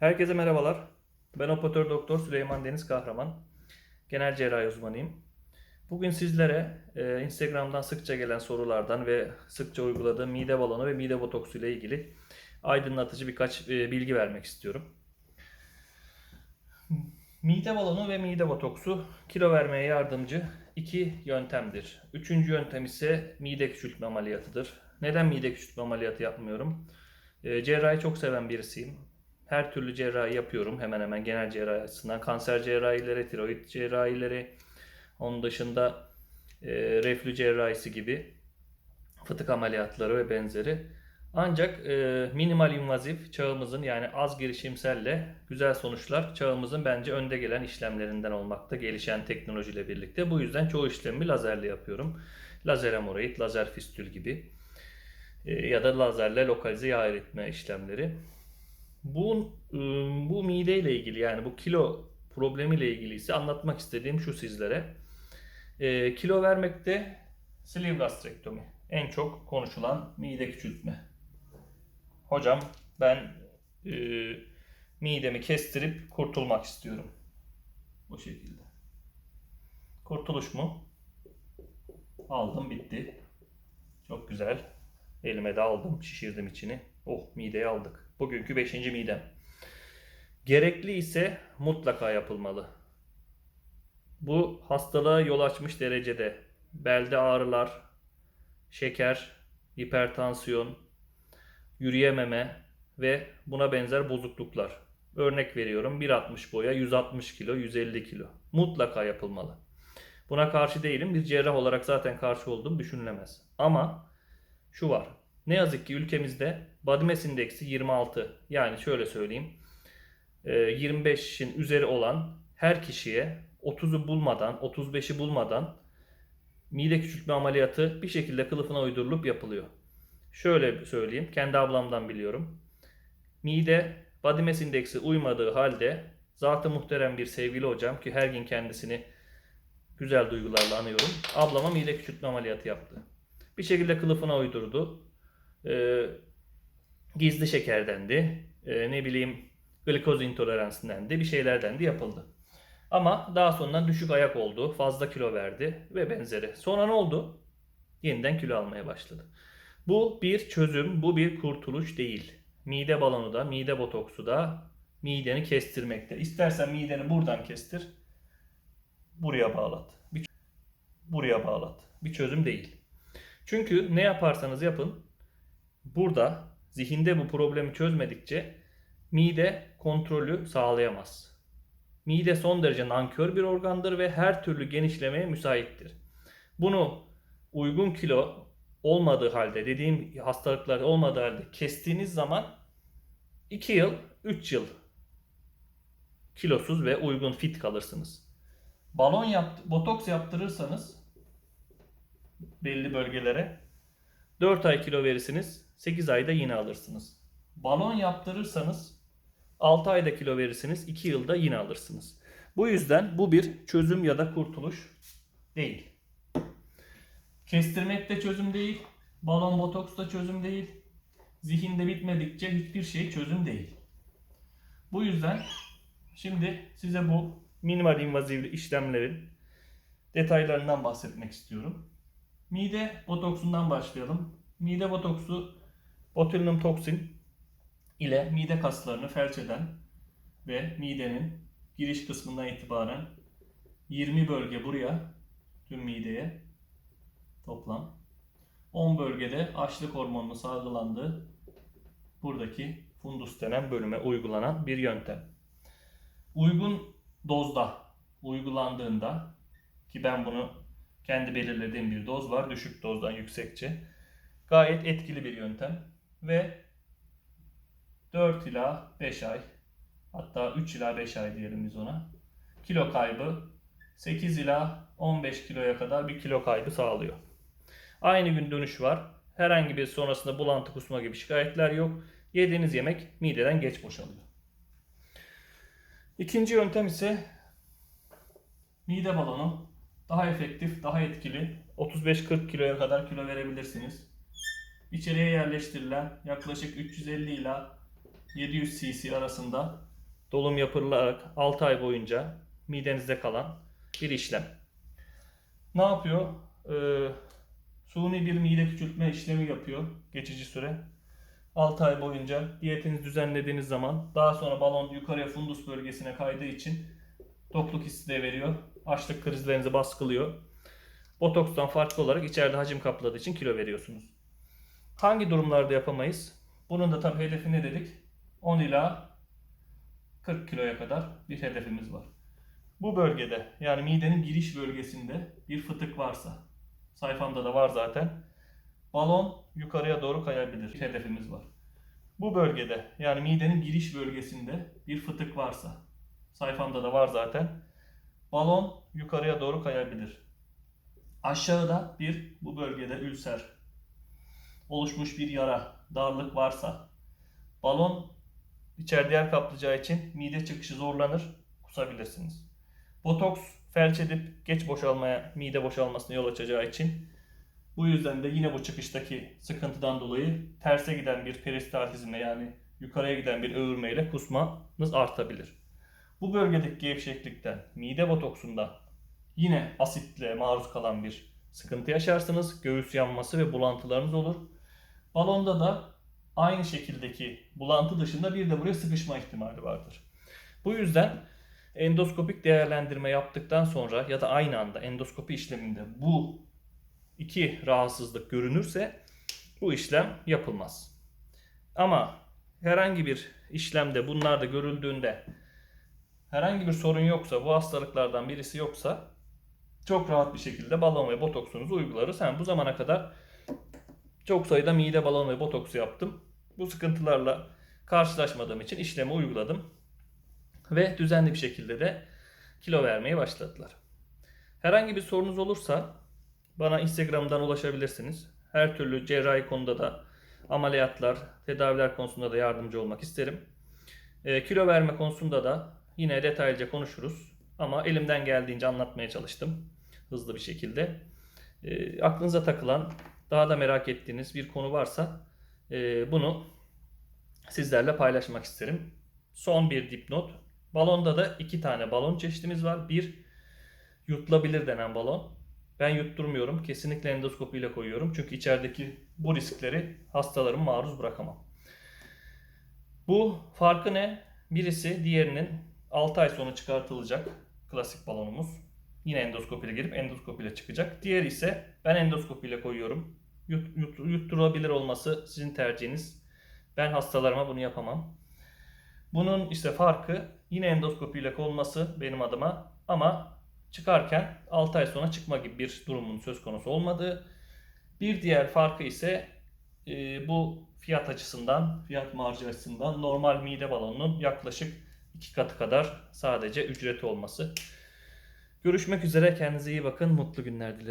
Herkese merhabalar. Ben operatör doktor Süleyman Deniz Kahraman. Genel cerrahi uzmanıyım. Bugün sizlere e, Instagram'dan sıkça gelen sorulardan ve sıkça uyguladığım mide balonu ve mide botoksu ile ilgili aydınlatıcı birkaç e, bilgi vermek istiyorum. Mide balonu ve mide botoksu kilo vermeye yardımcı iki yöntemdir. Üçüncü yöntem ise mide küçültme ameliyatıdır. Neden mide küçültme ameliyatı yapmıyorum? E, cerrahi çok seven birisiyim. Her türlü cerrahi yapıyorum hemen hemen genel cerrahi açısından. Kanser cerrahileri, tiroid cerrahileri, onun dışında e, reflü cerrahisi gibi fıtık ameliyatları ve benzeri. Ancak e, minimal invazif çağımızın yani az girişimselle güzel sonuçlar çağımızın bence önde gelen işlemlerinden olmakta gelişen teknolojiyle birlikte. Bu yüzden çoğu işlemi lazerle yapıyorum. Lazer hemoroid, lazer fistül gibi e, ya da lazerle lokalize yağ eritme işlemleri. Bu e, bu mide ile ilgili yani bu kilo problemiyle ilgili ise anlatmak istediğim şu sizlere. E, kilo vermekte sleeve gastrektomi en çok konuşulan mide küçültme. Hocam ben e, midemi kestirip kurtulmak istiyorum. Bu şekilde. Kurtuluş mu? Aldım bitti. Çok güzel. Elime de aldım, şişirdim içini. Oh mideyi aldık. Bugünkü 5. midem. Gerekli ise mutlaka yapılmalı. Bu hastalığa yol açmış derecede belde ağrılar, şeker, hipertansiyon, yürüyememe ve buna benzer bozukluklar. Örnek veriyorum 1.60 boya 160 kilo 150 kilo. Mutlaka yapılmalı. Buna karşı değilim. Bir cerrah olarak zaten karşı olduğum düşünülemez. Ama şu var. Ne yazık ki ülkemizde body mass indeksi 26. Yani şöyle söyleyeyim. 25'in üzeri olan her kişiye 30'u bulmadan, 35'i bulmadan mide küçültme ameliyatı bir şekilde kılıfına uydurulup yapılıyor. Şöyle söyleyeyim, kendi ablamdan biliyorum. Mide body mass indeksi uymadığı halde zatı muhterem bir sevgili hocam ki her gün kendisini güzel duygularla anıyorum. Ablama mide küçültme ameliyatı yaptı. Bir şekilde kılıfına uydurdu. Ee, gizli şekerdendi. Ee, ne bileyim glikoz intoleransındendi. Bir şeylerdendi yapıldı. Ama daha sonra düşük ayak oldu. Fazla kilo verdi ve benzeri. Sonra ne oldu? Yeniden kilo almaya başladı. Bu bir çözüm, bu bir kurtuluş değil. Mide balonu da, mide botoksu da mideni kestirmekte. İstersen mideni buradan kestir, buraya bağlat. Bir, buraya bağlat. Bir çözüm değil. Çünkü ne yaparsanız yapın, burada zihinde bu problemi çözmedikçe mide kontrolü sağlayamaz. Mide son derece nankör bir organdır ve her türlü genişlemeye müsaittir. Bunu uygun kilo olmadığı halde, dediğim hastalıklar olmadığı halde kestiğiniz zaman 2 yıl, 3 yıl kilosuz ve uygun fit kalırsınız. Balon yapt botoks yaptırırsanız belli bölgelere 4 ay kilo verirsiniz, 8 ayda yine alırsınız. Balon yaptırırsanız 6 ayda kilo verirsiniz, 2 yılda yine alırsınız. Bu yüzden bu bir çözüm ya da kurtuluş değil. Kestirmek de çözüm değil. Balon botoks da çözüm değil. Zihinde bitmedikçe hiçbir şey çözüm değil. Bu yüzden şimdi size bu minimal invazivli işlemlerin detaylarından bahsetmek istiyorum. Mide botoksundan başlayalım. Mide botoksu botulinum toksin ile mide kaslarını felç eden ve midenin giriş kısmından itibaren 20 bölge buraya tüm mideye toplam 10 bölgede açlık hormonunu salgılandığı buradaki fundus denen bölüme uygulanan bir yöntem. Uygun dozda uygulandığında ki ben bunu kendi belirlediğim bir doz var düşük dozdan yüksekçe gayet etkili bir yöntem ve 4 ila 5 ay hatta 3 ila 5 ay diyelim biz ona kilo kaybı 8 ila 15 kiloya kadar bir kilo kaybı sağlıyor. Aynı gün dönüş var. Herhangi bir sonrasında bulantı kusma gibi şikayetler yok. Yediğiniz yemek mideden geç boşalıyor. İkinci yöntem ise mide balonu. Daha efektif, daha etkili. 35-40 kiloya kadar kilo verebilirsiniz. İçeriye yerleştirilen yaklaşık 350 ila 700 cc arasında dolum yapılarak 6 ay boyunca midenizde kalan bir işlem. Ne yapıyor? Ee, suni bir mide küçültme işlemi yapıyor geçici süre. 6 ay boyunca diyetinizi düzenlediğiniz zaman daha sonra balon yukarıya fundus bölgesine kaydığı için tokluk hissi de veriyor. Açlık krizlerinizi baskılıyor. Botokstan farklı olarak içeride hacim kapladığı için kilo veriyorsunuz. Hangi durumlarda yapamayız? Bunun da tabii hedefi ne dedik? 10 ila 40 kiloya kadar bir hedefimiz var. Bu bölgede yani midenin giriş bölgesinde bir fıtık varsa sayfamda da var zaten. Balon yukarıya doğru kayabilir. Bir hedefimiz var. Bu bölgede yani midenin giriş bölgesinde bir fıtık varsa sayfamda da var zaten. Balon yukarıya doğru kayabilir. Aşağıda bir bu bölgede ülser oluşmuş bir yara, darlık varsa balon içeride yer kaplayacağı için mide çıkışı zorlanır, kusabilirsiniz. Botoks felç edip geç boşalmaya, mide boşalmasına yol açacağı için bu yüzden de yine bu çıkıştaki sıkıntıdan dolayı terse giden bir peristaltizmle yani yukarıya giden bir öğürmeyle kusmanız artabilir. Bu bölgedeki gevşeklikten mide botoksunda yine asitle maruz kalan bir sıkıntı yaşarsınız. Göğüs yanması ve bulantılarınız olur. Balonda da aynı şekildeki bulantı dışında bir de buraya sıkışma ihtimali vardır. Bu yüzden endoskopik değerlendirme yaptıktan sonra ya da aynı anda endoskopi işleminde bu iki rahatsızlık görünürse bu işlem yapılmaz. Ama herhangi bir işlemde bunlar da görüldüğünde herhangi bir sorun yoksa, bu hastalıklardan birisi yoksa çok rahat bir şekilde balon ve botoksunuzu uygularız. Hem bu zamana kadar çok sayıda mide balon ve botoksu yaptım. Bu sıkıntılarla karşılaşmadığım için işlemi uyguladım. Ve düzenli bir şekilde de kilo vermeye başladılar. Herhangi bir sorunuz olursa bana Instagram'dan ulaşabilirsiniz. Her türlü cerrahi konuda da ameliyatlar, tedaviler konusunda da yardımcı olmak isterim. E, kilo verme konusunda da yine detaylıca konuşuruz. Ama elimden geldiğince anlatmaya çalıştım hızlı bir şekilde. E, aklınıza takılan, daha da merak ettiğiniz bir konu varsa e, bunu sizlerle paylaşmak isterim. Son bir dipnot. Balonda da iki tane balon çeşitimiz var. Bir yutulabilir denen balon. Ben yutturmuyorum. Kesinlikle endoskopiyle koyuyorum. Çünkü içerideki bu riskleri hastalarım maruz bırakamam. Bu farkı ne? Birisi diğerinin 6 ay sonra çıkartılacak klasik balonumuz. Yine endoskopiyle girip endoskopiyle çıkacak. Diğeri ise ben endoskopiyle koyuyorum. Yut, yut, yutturabilir olması sizin tercihiniz. Ben hastalarıma bunu yapamam. Bunun işte farkı yine endoskopiyle konması benim adıma ama çıkarken 6 ay sonra çıkma gibi bir durumun söz konusu olmadığı. Bir diğer farkı ise e, bu fiyat açısından, fiyat marjı açısından normal mide balonunun yaklaşık iki katı kadar sadece ücreti olması. Görüşmek üzere. Kendinize iyi bakın. Mutlu günler dilerim.